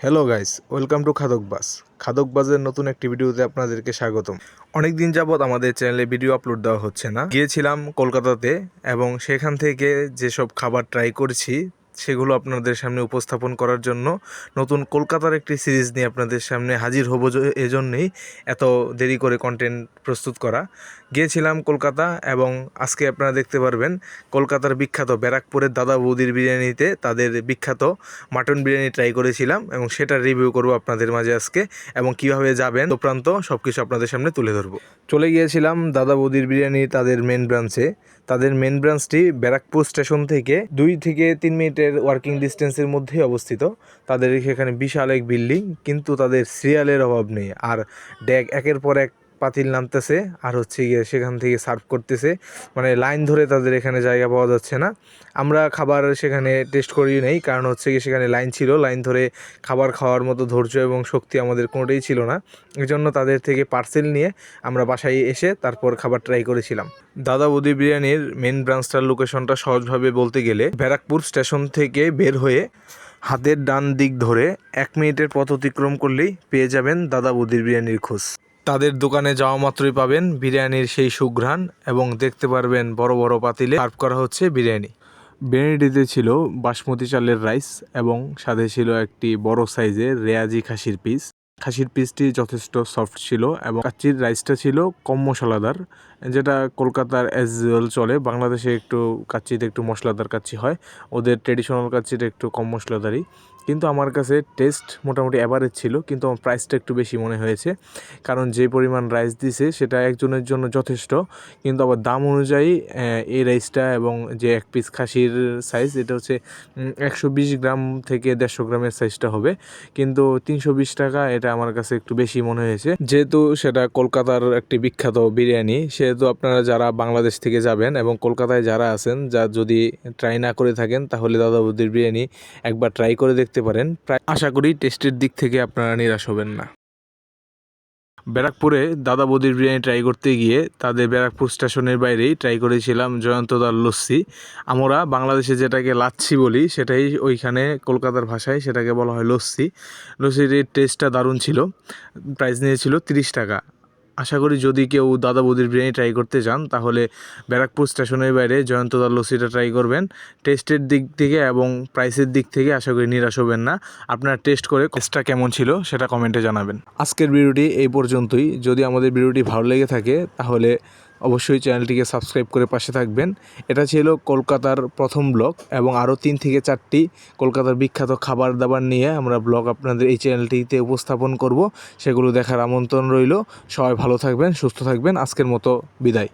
Hello guys welcome to Khadokbaj খাদকবাজের নতুন একটি ভিডিওতে আপনাদেরকে স্বাগতম। অনেক দিন যাবৎ আমাদের চ্যানেলে ভিডিও আপলোড দেওয়া হচ্ছে না। গিয়েছিলাম কলকাতাতে এবং সেখান থেকে যেসব খাবার ট্রাই করেছি সেগুলো আপনাদের সামনে উপস্থাপন করার জন্য নতুন কলকাতার একটি সিরিজ নিয়ে আপনাদের সামনে হাজির হব এজন্যই এত দেরি করে কন্টেন্ট প্রস্তুত করা। গিয়েছিলাম কলকাতা এবং আজকে আপনারা দেখতে পারবেন কলকাতার বিখ্যাত ব্যারাকপুরের দাদা বৌদির বিরিয়ানিতে তাদের বিখ্যাত মাটন বিরিয়ানি ট্রাই করেছিলাম এবং সেটা রিভিউ করব আপনাদের মাঝে আজকে এবং কীভাবে যাবেন প্রান্ত সব কিছু আপনাদের সামনে তুলে ধরবো। চলে গিয়েছিলাম দাদা বৌদির বিরিয়ানি তাদের মেন ব্রাঞ্চে তাদের মেন ব্রাঞ্চটি ব্যারাকপুর স্টেশন থেকে দুই থেকে তিন মিনিটের ওয়ার্কিং ডিস্টেন্সের মধ্যেই অবস্থিত। তাদের এখানে বিশাল এক বিল্ডিং কিন্তু তাদের সিরিয়ালের অভাব নেই। আর ড্যাগ একের পর এক পাতিল নামতেছে আর হচ্ছে গিয়ে সেখান থেকে সার্ভ করতেছে। মানে লাইন ধরে তাদের এখানে জায়গা পাওয়া যাচ্ছে না। আমরা খাবার সেখানে টেস্ট করি নেই, কারণ হচ্ছে গিয়ে সেখানে লাইন ছিল। লাইন ধরে খাবার খাওয়ার মতো ধৈর্য এবং শক্তি আমাদের কোনোটাই ছিল না। এই জন্য তাদের থেকে পার্সেল নিয়ে আমরা বাসায় এসে তারপর খাবার ট্রাই করেছিলাম। দাদা বৌদি বিরিয়ানির মেন ব্রাঞ্চটার লোকেশনটা সহজভাবে বলতে গেলে ব্যারাকপুর স্টেশন থেকে বের হয়ে হাতের ডান দিক ধরে এক মিনিটের পথ অতিক্রম করলেই পেয়ে যাবেন দাদা বৌদির বিরিয়ানির খোঁজ। তাদের দোকানে যাওয়া মাত্রই পাবেন বিরিয়ানির সেই সুঘ্রাণ এবং দেখতে পারবেন বড় বড় পাতিলে সার্ভ করা হচ্ছে বিরিয়ানি। বিরিয়ানিটিতে ছিল বাসমতি চালের রাইস এবং সাথে ছিল একটি বড় সাইজের রেয়াজি খাসির পিস। খাসির পিসটি যথেষ্ট সফট ছিল এবং কাচ্চির রাইসটা ছিল কম মশলাদার, যেটা কলকাতার অ্যাজ ইউজুয়াল চলে। বাংলাদেশে একটু কাচ্চিতে একটু মশলাদার কাচ্চি হয়, ওদের ট্রেডিশনাল কাচ্চিটা একটু কম মশলাদারই। কিন্তু আমার কাছে টেস্ট মোটামুটি অ্যাভারেজ ছিল, কিন্তু আমার প্রাইসটা একটু বেশি মনে হয়েছে। কারণ যে পরিমাণ রাইস দিছে, সেটা একজনের জন্য যথেষ্ট, কিন্তু আবার দাম অনুযায়ী এই রাইসটা এবং যে এক পিস খাসির সাইজ এটা হচ্ছে একশো বিশ গ্রাম থেকে দেড়শো গ্রামের সাইজটা হবে। কিন্তু তিনশো বিশ টাকা, এটা আমার কাছে একটু বেশি মনে হয়েছে। যেহেতু সেটা কলকাতার একটি বিখ্যাত বিরিয়ানি, সেহেতু আপনারা যারা বাংলাদেশ থেকে যাবেন এবং কলকাতায় যারা আছেন, যা যদি ট্রাই না করে থাকেন, তাহলে দাদা বৌদির বিরিয়ানি একবার ট্রাই করে দেখতে পারেন। প্রায় আশা করি টেস্টের দিক থেকে আপনারা নিরাশ হবেন না। ব্যারাকপুরে দাদা বৌদির বিরিয়ানি ট্রাই করতে গিয়ে তাদের ব্যারাকপুর স্টেশনের বাইরেই ট্রাই করেছিলাম জয়ন্ত জয়ন্তদার লস্যি। আমরা বাংলাদেশে যেটাকে লাচ্ছি বলি, সেটাই ওইখানে কলকাতার ভাষায় সেটাকে বলা হয় লস্যি। লস্যির টেস্টটা দারুণ ছিল। প্রাইস নিয়েছিল তিরিশ টাকা। আশা করি যদি কেউ দাদা বৌদির বিরিয়ানি ট্রাই করতে চান, তাহলে ব্যারাকপুর স্টেশনের বাইরে জয়ন্তদার লসিটা ট্রাই করবেন। টেস্টের দিক থেকে এবং প্রাইসের দিক থেকে আশা করি নিরাশ হবেন না। আপনারা টেস্ট করে টেস্টটা কেমন ছিল সেটা কমেন্টে জানাবেন। আজকের ভিডিওটি এই পর্যন্তই। যদি আমাদের ভিডিওটি ভালো লেগে থাকে, তাহলে অবশ্যই চ্যানেলটিকে সাবস্ক্রাইব করে পাশে থাকবেন। এটা ছিল কলকাতার প্রথম ব্লগ এবং আরও তিন থেকে চারটি কলকাতার বিখ্যাত খাবার দাবার নিয়ে আমরা ব্লগ আপনাদের এই চ্যানেলটিতে উপস্থাপন করব। সেগুলো দেখার আমন্ত্রণ রইল। সবাই ভালো থাকবেন, সুস্থ থাকবেন। আজকের মতো বিদায়।